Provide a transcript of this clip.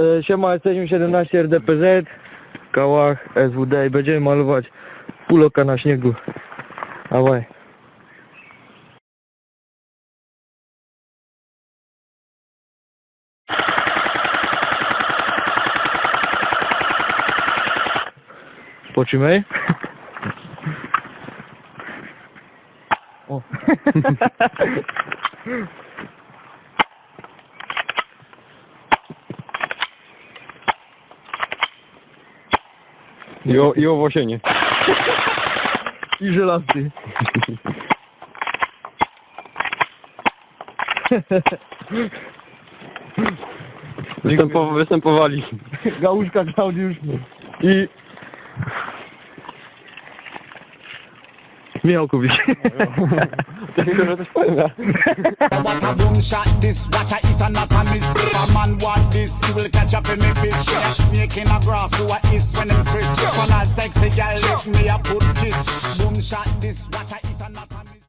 E, siema, jesteśmy 17 RDPZ, Kałach, SWD i będziemy malować pół na śniegu. Dawaj. Poczymaj. O. I, o, i owłosienie. I żelazny. Występow, występowali. Gałuszka Klaudiusz i Miałkowicz. Tylko, że też powiem miss. will catch up in me fish. Yeah. Snake in a grass, who I is when I'm crisp. Yeah. When I sexy gal. yeah. me a put kiss. Boom shot this, what I eat and not